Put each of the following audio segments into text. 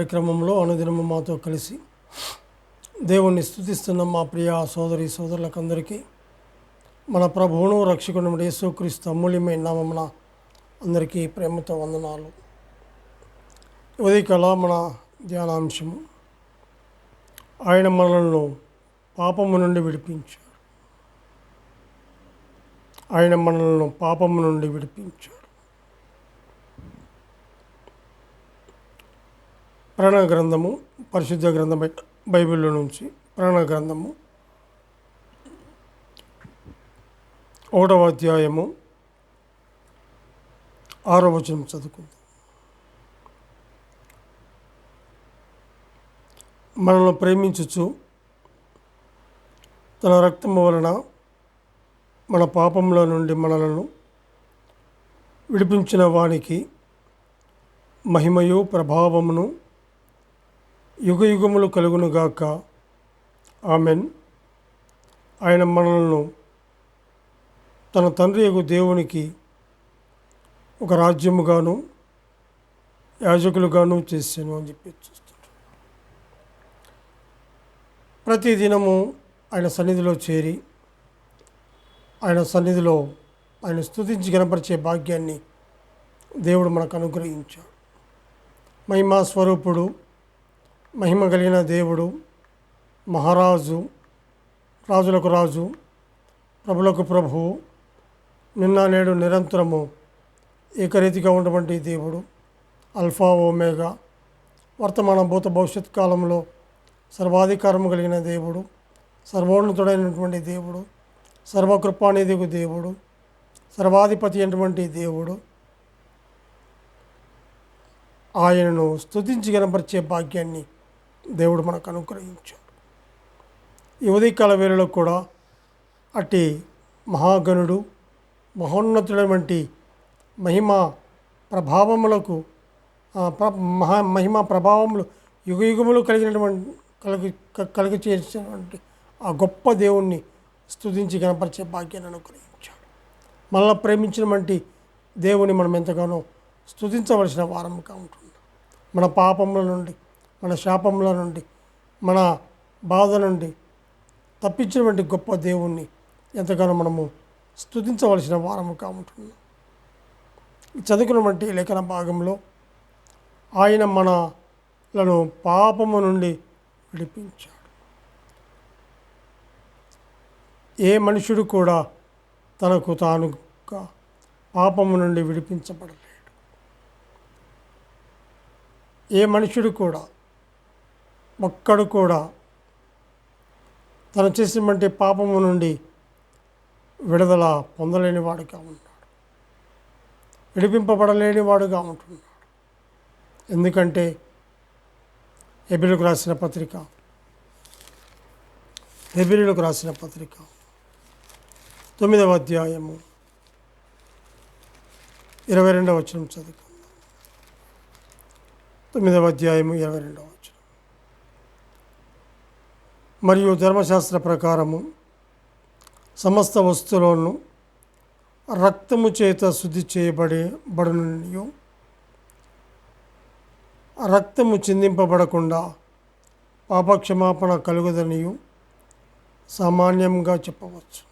కార్యక్రమంలో అనుదినము మాతో కలిసి దేవుణ్ణి స్థుతిస్తున్న మా ప్రియ సోదరి సోదరులకందరికీ మన ప్రభువును రక్షకుడు యేసుక్రీస్తు అమూల్యమైన నామమున అందరికీ ప్రేమతో వందనాలు. ఉదయకాల మన ధ్యానాంశము. ఆయన మనలను పాపము నుండి విడిపించాడు ఆయన మనలను పాపము నుండి విడిపించాడు ప్రాణ గ్రంథము పరిశుద్ధ గ్రంథం బైబిల్లో నుంచి ప్రాణ గ్రంథము. ఒకటవ అధ్యాయము ఆరో వచనం చదువుకుందాం. మనల్ని ప్రేమించుచు తన రక్తము వలన మన పాపంలో నుండి మనలను విడిపించిన వానికి మహిమయు ప్రభావమును యుగ యుగములు కలుగునుగాక. ఆమెన్. ఆయన మనలను తన తండ్రి యొక్క దేవునికి ఒక రాజ్యముగాను యాజకులుగాను చేశాను అని చెప్పి చూస్తుంటాడు ప్రతి దినము ఆయన సన్నిధిలో చేరి ఆయన సన్నిధిలో ఆయన స్తుతించి గనపరిచే భాగ్యాన్ని దేవుడు మనకు అనుగ్రహించాడు. మహిమా స్వరూపుడు మహిమ కలిగిన దేవుడు మహారాజు రాజులకు రాజు ప్రభులకు ప్రభువు నిన్న నేడు నిరంతరము ఏకరీతిగా ఉన్నటువంటి దేవుడు అల్ఫా ఓమేగా వర్తమాన భూత భవిష్యత్ కాలంలో సర్వాధికారము కలిగిన దేవుడు సర్వోన్నతుడైనటువంటి దేవుడు సర్వకృపానిధికు దేవుడు సర్వాధిపతి అయినటువంటి దేవుడు. ఆయనను స్తుతించి కనపరిచే భాగ్యాన్ని దేవుడు మనకు అనుగ్రహించాడు యువదీకాల వేళలో కూడా అట్టి మహాగణుడు మహోన్నతుడైనటువంటి మహిమ ప్రభావములకు మహా మహిమ ప్రభావములు యుగ యుగములు కలిగినటువంటి కలిగి కలిగి చేసినటువంటి ఆ గొప్ప దేవుణ్ణి స్థుతించి కనపరిచే భాగ్యాన్ని అనుగ్రహించాడు. మనల్ని ప్రేమించినటువంటి దేవుని మనం ఎంతగానో స్థుతించవలసిన వారముగా ఉంటుంది మన పాపముల నుండి మన శాపముల నుండి మన బాధ నుండి తప్పించినటువంటి గొప్ప దేవుణ్ణి ఎంతగానో మనము స్తుతించవలసిన వారము కాముంటున్నాం చదువుకున్నటువంటి లేఖన భాగంలో ఆయన మనలను పాపము నుండి విడిపించాడు. ఏ మనుషుడు కూడా తనకు తానుగా పాపము నుండి విడిపించబడలేడు. ఏ మనుషుడు కూడా ఒక్కడు కూడా తను చేసినటువంటి పాపము నుండి విడుదల పొందలేని వాడుగా ఉన్నాడు విడిపింపబడలేని వాడుగా ఉంటున్నాడు. ఎందుకంటే ఎబిలకు రాసిన పత్రిక ఎబిలకు రాసిన పత్రిక తొమ్మిదవ అధ్యాయము ఇరవై రెండవ వచనం చదువుకుందాం. తొమ్మిదవ అధ్యాయము ఇరవై రెండవ వచనం. మరియు ధర్మశాస్త్ర ప్రకారము సమస్త వస్తువులను రక్తము చేత శుద్ధి చేయబడే బడుననియు రక్తము చిందింపబడకుండా పాపక్షమాపణ కలుగుదనియు సామాన్యంగా చెప్పవచ్చు.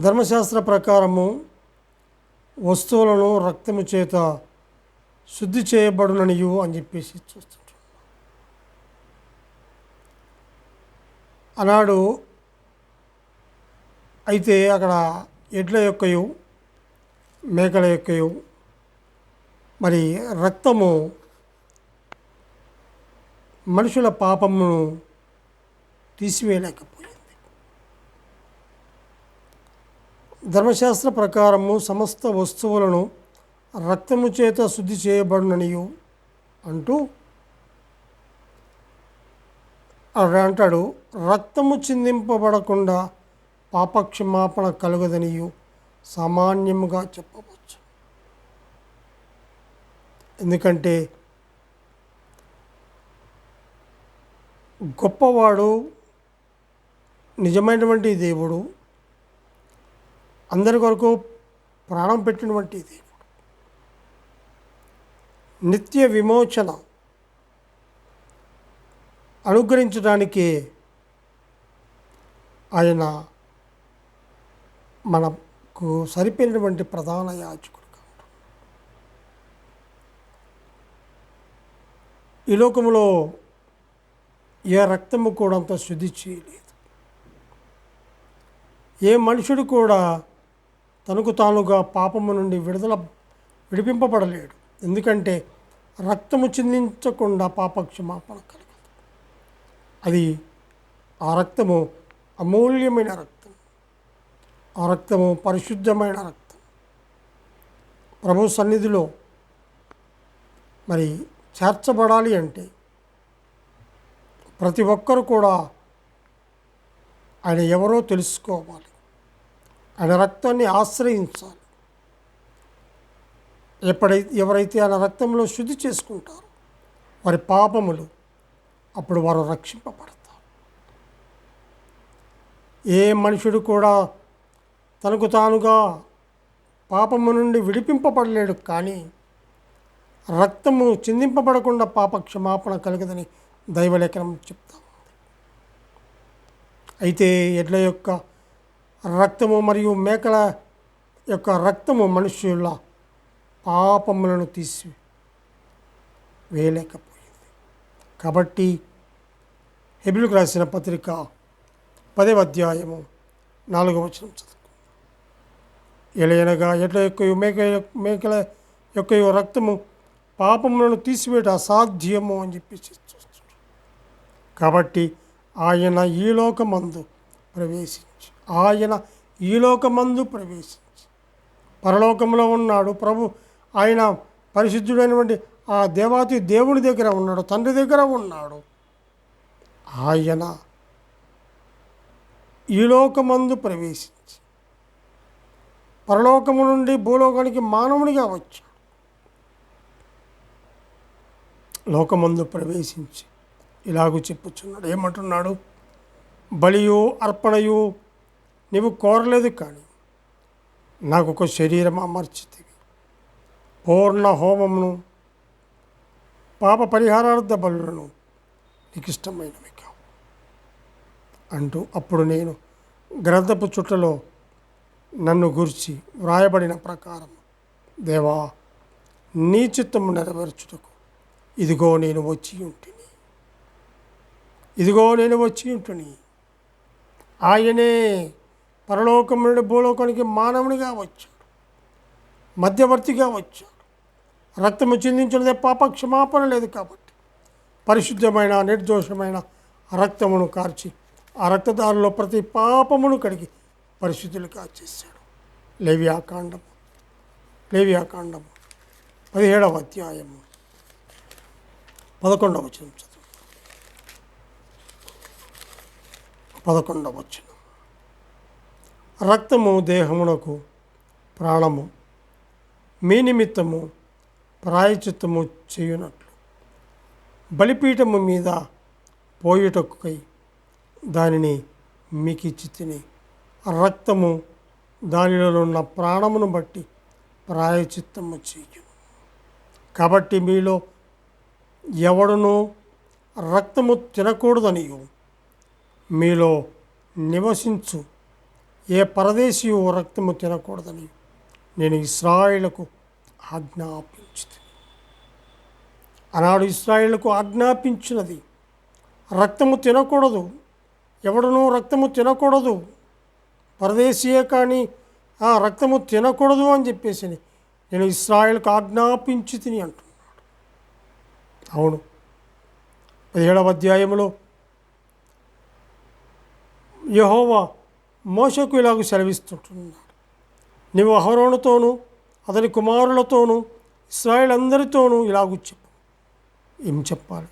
ధర్మశాస్త్ర ప్రకారము వస్తువులను రక్తము చేత శుద్ధి చేయబడుననియు అని చెప్పేసి చూస్తాం. ఆనాడు అయితే అక్కడ ఎడ్ల యొక్కయు మేకల యొక్కయు మరి రక్తము మనుషుల పాపమును తీసివేయలేకపోయింది. ధర్మశాస్త్ర ప్రకారము సమస్త వస్తువులను రక్తము చేత శుద్ధి చేయబడుననియు అంటూ అంటాడు రక్తము చిందింపబడకుండా పాపక్షమాపణ కలుగదనియు సామాన్యముగా చెప్పవచ్చు. ఎందుకంటే గొప్పవాడు నిజమైనటువంటి దేవుడు అందరి కొరకు ప్రాణం పెట్టినటువంటి దేవుడు. నిత్య విమోచన అనుగ్రహించడానికి ఆయన మనకు సరిపోయినటువంటి ప్రధాన యాచకుడు ఈ లోకములో ఏ రక్తము కూడా అంత శుద్ధి చేయలేదు. ఏ మనుషుడు కూడా తనకు తానుగా పాపము నుండి విడుదల విడిపింపబడలేడు. ఎందుకంటే రక్తము చిందించకుండా పాపక్షమాపణ కలిగి అది ఆ రక్తము అమూల్యమైన రక్తం. ఆ రక్తము పరిశుద్ధమైన రక్తం. ప్రభు సన్నిధిలో మరి చేర్చబడాలి అంటే ప్రతి ఒక్కరు కూడా ఆయన ఎవరో తెలుసుకోవాలి. ఆయన రక్తాన్ని ఆశ్రయించాలి. ఎప్పుడైతే ఎవరైతే ఆయన రక్తంలో శుద్ధి చేసుకుంటారో వారి పాపములు అప్పుడు వారు రక్షింపబడతారు. ఏ మనుషుడు కూడా తనకు తానుగా పాపము నుండి విడిపింపబడలేడు కానీ రక్తము చిందింపబడకుండా పాప క్షమాపణ కలగదని దైవలేఖనం చెప్తాము అయితే ఎడ్ల యొక్క రక్తము మరియు మేకల యొక్క రక్తము మనుష్యుల పాపములను తీసి వేయలేకపోయింది కాబట్టి హెబిల్కు రాసిన పత్రిక పదవ అధ్యాయము నాలుగవ వచనం చదువు ఎలయనగా ఎట్ల యొక్క మేక మేకల యొక్క రక్తము పాపములను తీసివేయట అసాధ్యము అని చెప్పి చూస్తున్నాడు. కాబట్టి ఆయన ఈ లోకమందు ప్రవేశించి. ఆయన ఈ లోకమందు ప్రవేశించి. పరలోకంలో ఉన్నాడు ప్రభు. ఆయన పరిశుద్ధుడైనటువంటి ఆ దేవాతి దేవుని దగ్గర ఉన్నాడు తండ్రి దగ్గర ఉన్నాడు. ఆయన ఈ లోకమందు ప్రవేశించి పరలోకము నుండి భూలోకానికి మానవునిగా వచ్చాడు. లోకమందు ప్రవేశించి ఇలాగూ చెప్పుచున్నాడు. ఏమంటున్నాడు? బలియు అర్పణయు నీవు కోరలేదు కానీ నాకు ఒక శరీరం అమర్చితివి పూర్ణ హోమమును పాప పరిహారార్థ బలులను నీకు. ఇష్టమైనవి కావు అంటూ అప్పుడు నేను గ్రంథపు చుట్టలో నన్ను గురించి వ్రాయబడిన ప్రకారం దేవా నీ చిత్తము నెరవేర్చుటకు ఇదిగో నేను వచ్చి ఉంటిని. ఇదిగో నేను వచ్చి ఉంటుని. ఆయనే పరలోకం నుండి భూలోకానికి మానవునిగా వచ్చాడు. మధ్యవర్తిగా వచ్చాడు. రక్తము చిందించినదే పాప క్షమాపణ లేదు కాబట్టి. పరిశుద్ధమైన నిర్దోషమైన రక్తమును కార్చి ఆ రక్తదారులో ప్రతి పాపమును కడిగి పరిశుద్ధులు కాచేశాడు లేవ్యాకాండము లేవ్యాకాండము పదిహేడవ అధ్యాయము. పదకొండవ వచనం చదువు. పదకొండవ వచనం. రక్తము దేహమునకు ప్రాణము. మీ నిమిత్తము ప్రాయచిత్తము చేయునట్లు. బలిపీఠము మీద పోయుటకై దానిని మీకు ఇచ్చి తిని రక్తము దానిలో ఉన్న ప్రాణమును బట్టి ప్రాయచిత్తము చేయు. కాబట్టి మీలో ఎవడునూ రక్తము తినకూడదనియు. మీలో నివసించు. ఏ పరదేశీయు రక్తము తినకూడదని నేను ఇస్రాయిలకు ఆజ్ఞాపించింది ఆనాడు ఇస్రాయిలకు ఆజ్ఞాపించినది రక్తము తినకూడదు ఎవడునూ రక్తము తినకూడదు పరదేశీయే కానీ ఆ రక్తము తినకూడదు అని చెప్పేసి నేను ఇస్రాయిల్కు ఆజ్ఞాపించి తిని అంటున్నాడు. అవును. పదిహేడవ అధ్యాయంలో యహోవా మోసకు ఇలాగ సెలవిస్తుంటున్నాడు. నీవు అహరోనుతోనూ అతని కుమారులతోనూ ఇస్రాయిలందరితోనూ ఇలాగూ చెప్పు. ఏం చెప్పాలి?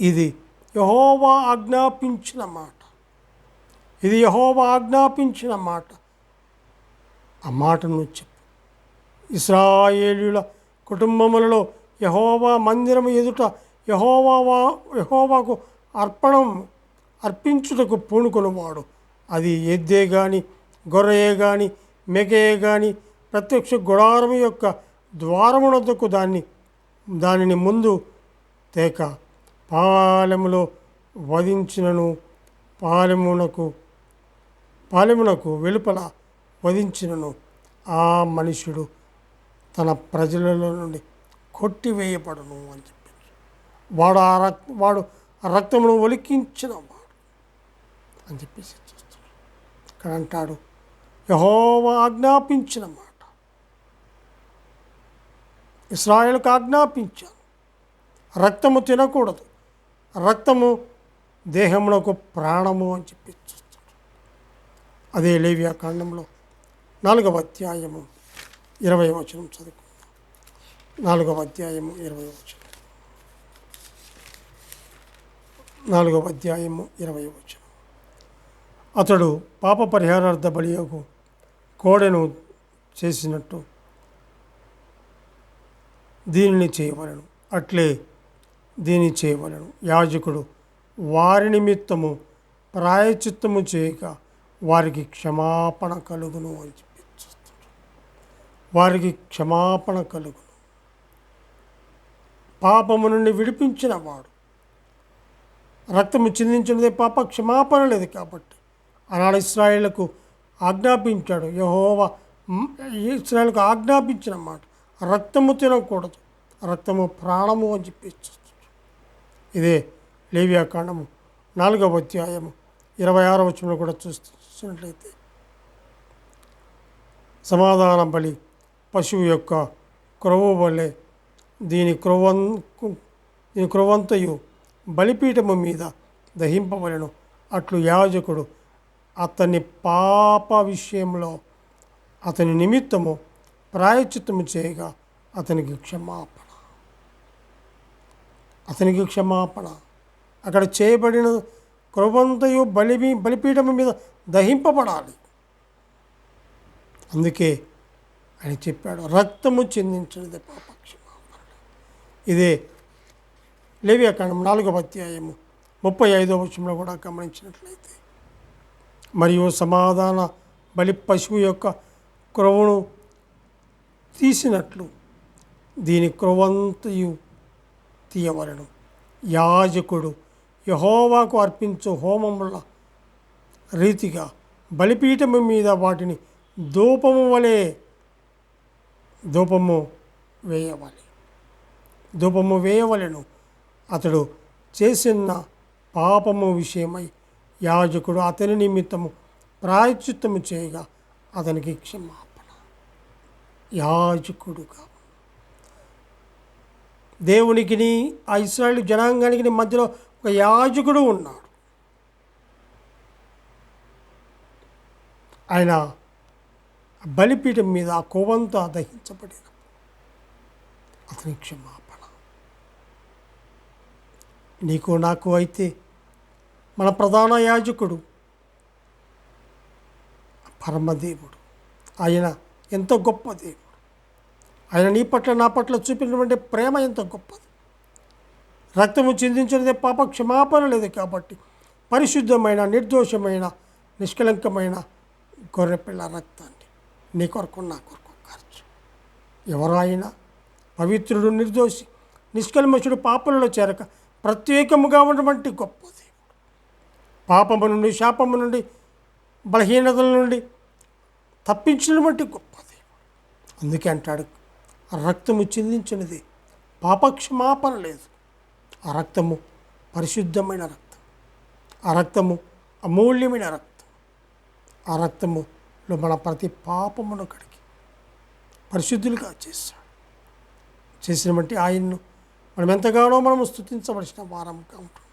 ఇది యహోవా ఆజ్ఞాపించిన మాట. ఇది యహోవా ఆజ్ఞాపించిన మాట. ఆ మాటను చెప్పు. ఇస్రాయేలుల కుటుంబములలో యహోవా మందిరము ఎదుట యహోవా యహోవాకు అర్పణం అర్పించుటకు పూనుకొనివాడు. అది ఎద్దే కానీ గొర్రెయే కానీ మెకయే కానీ ప్రత్యక్ష గుడారము యొక్క ద్వారమునద్దకు దాన్ని దానిని ముందు తేక పాలెములో వధించినను పాలెమునకు పాలెమునకు వెలుపల వధించినను ఆ మనుషుడు తన ప్రజలలో నుండి కొట్టివేయబడను అని చెప్పారు. వాడు ఆ రక్ వాడు ఆ రక్తమును ఒలికించిన వాడు అని చెప్పేసి చూస్తున్నాడు ఇక్కడ అంటాడు యహోవా ఆజ్ఞాపించిన మాట. ఇస్రాయేల్కు ఆజ్ఞాపించాను రక్తము తినకూడదు. రక్తము దేహమునకు ప్రాణము అని చెప్పి అదే అదే లేవియా కాండంలో నాలుగవ అధ్యాయము ఇరవై వచనం చదువుకుందాం. నాలుగవ అధ్యాయము ఇరవై వచనం. నాలుగవ అధ్యాయము ఇరవై వచనం. అతడు పాప పరిహారార్థ బలియకు కోడెను చేసినట్టు దీనిని చేయవలను. అట్లే దీని చేయవలను. యాజకుడు వారి నిమిత్తము ప్రాయచిత్తము చేయక వారికి క్షమాపణ కలుగును అని చెప్పి వారికి క్షమాపణ కలుగును. పాపము నుండి విడిపించిన వాడు. రక్తము చిందించినదే పాప క్షమాపణ లేదు కాబట్టి. ఆనాడు ఇస్రాయేళ్ళకు ఆజ్ఞాపించాడు. యహోవా ఇస్రాయేల్కు ఆజ్ఞాపించిన మాట. రక్తము తినకూడదు. రక్తము ప్రాణము అని చెప్పి ఇదే లేవ్యాకాండము నాలుగవ అధ్యాయము ఇరవై ఆరో వచ్చంలో కూడా చూస్తున్నట్లయితే చూసినట్లయితే సమాధాన బలి పశువు యొక్క క్రొవ్వు వలె దీని క్రొవన్ దీని క్రొవంతయు బలిపీఠము మీద దహింపవలను. అట్లు యాజకుడు అతని పాప విషయంలో అతని నిమిత్తము ప్రాయచిత్తము చేయగా అతనికి క్షమాపణ. అతనికి క్షమాపణ. అక్కడ చేయబడిన క్రొవ్వంతయు బలి బలిపీఠము మీద దహింపబడాలి. అందుకే ఆయన చెప్పాడు రక్తము చెందించినది పాపక్షమాపణ. ఇదే లేవ్యాకాండం నాలుగవ అధ్యాయము ముప్పై ఐదవ వచనంలో కూడా గమనించినట్లయితే మరియు సమాధాన బలి పశువు యొక్క క్రవును తీసినట్లు దీని క్రొవంతయు తీయవలను. యాజకుడు యహోవాకు అర్పించు హోమముల రీతిగా బలిపీఠము మీద వాటిని ధూపము వలె ధూపము వేయవాలి. ధూపము వేయవలెను. అతడు చేసిన పాపము విషయమై యాజకుడు అతని నిమిత్తము ప్రాయచిత్తము చేయగా అతనికి క్షమా యాజకుడుగా. దేవునికిని ఆ ఇస్రాయల్ జనాంగానికి మధ్యలో ఒక యాజకుడు ఉన్నాడు. ఆయన బలిపీఠం మీద ఆ కోవంతో దహించబడిన అతని క్షమాపణ. నీకు నాకు అయితే మన ప్రధాన యాజకుడు పరమదేవుడు. ఆయన ఎంత గొప్పది. ఆయన నీ పట్ల నా పట్ల చూపినటువంటి ప్రేమ ఎంత గొప్పది. రక్తము చిందించినదే పాప క్షమాపణ లేదు కాబట్టి పరిశుద్ధమైన నిర్దోషమైన నిష్కలంకమైన గొర్రెపిల్ల రక్తాన్ని నీ కొరకు నా కొరకు ఖర్చు ఎవరు ఆయన పవిత్రుడు నిర్దోషి నిష్కల్మషుడు పాపలలో చేరక ప్రత్యేకముగా ఉన్నటువంటి గొప్ప దేవుడు పాపము నుండి శాపము నుండి బలహీనతల నుండి తప్పించినటువంటి గొప్ప దేవుడు. అందుకే అంటాడు ఆ రక్తము చిందించినది పాపక్షమాపణ లేదు. ఆ రక్తము పరిశుద్ధమైన రక్తం. ఆ రక్తము అమూల్యమైన రక్తం. ఆ రక్తములో మన ప్రతి పాపమును కడిగి పరిశుద్ధులుగా చేశాడు చేసిన బట్టి ఆయన్ను మనం ఎంతగానో మనము స్థుతించవలసిన వారంగా ఉంటాం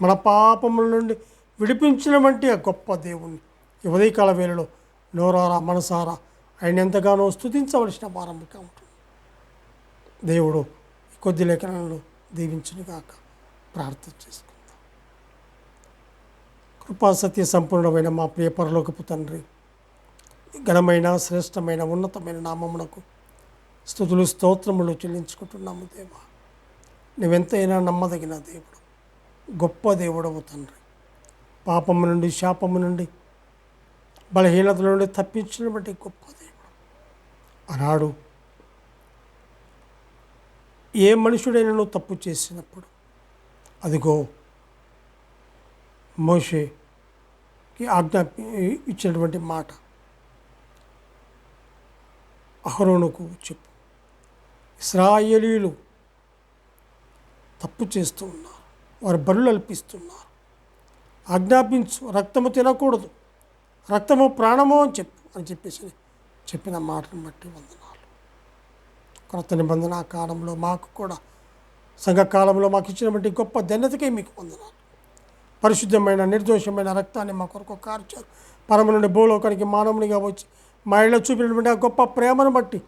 మన పాపముల నుండి విడిపించిన వంటి ఆ గొప్ప దేవుణ్ణి ఉదయకాల వేళలో నోరారా మనసారా? ఆయన ఎంతగానో స్థుతించవలసిన ప్రారంభిక ఉంటుంది. దేవుడు ఈ కొద్ది లేఖనాలను దీవించునుగాక ప్రార్థన చేసుకుందాం. కృపాసత్య సంపూర్ణమైన మా ప్రియ పరలోకపు తండ్రి ఘనమైన శ్రేష్టమైన ఉన్నతమైన నామమునకు స్థుతులు స్తోత్రములు చెల్లించుకుంటున్నాము దేవా. నువ్వెంతైనా నమ్మదగిన దేవుడు గొప్ప దేవుడవు తండ్రి. పాపము నుండి శాపము నుండి బలహీనతల నుండి తప్పించిన బట్టి గొప్ప దేవుడు. ఆనాడు ఏ మనుషుడైనను తప్పు చేసినప్పుడు అదిగో మోషేకి ఆజ్ఞాపి ఇచ్చినటువంటి మాట. అహరోనుకు చెప్పు. ఇస్రాయేలీలు తప్పు చేస్తూ ఉన్నారు వారు బరులు అల్పిస్తున్నారు. ఆజ్ఞాపించు రక్తము తినకూడదు. రక్తము ప్రాణము అని చెప్పు అని చెప్పేసి చెప్పిన మాటను బట్టి వందనాలు. క్రొత్త నిబంధన కాలంలో మాకు కూడా సంఘకాలంలో మాకు ఇచ్చినటువంటి గొప్ప ధన్యతకే మీకు వందనాలు. పరిశుద్ధమైన నిర్దోషమైన రక్తాన్ని మా కొరకు కార్చారు. పరమ నుండి భూలోకానికి మానవునిగా వచ్చి మా ఇళ్ళ చూపినటువంటి ఆ గొప్ప ప్రేమను బట్టి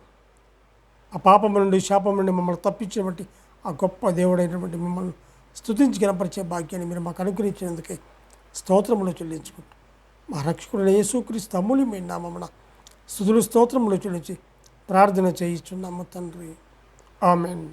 ఆ పాపం నుండి శాపం నుండి మమ్మల్ని తప్పించినటువంటి ఆ గొప్ప దేవుడైనటువంటి మిమ్మల్ని స్థుతించి కనపరిచే భాగ్యాన్ని మీరు మాకు అనుగ్రహించినందుకే స్తోత్రములు చెల్లించుకుంటాం మా రక్షకుడైన యేసుక్రీస్తు మీ నామమున స్థుతులు స్తోత్రములు చెల్లించి ప్రార్థన చేయిచున్నాము తండ్రి. ఆమెన్.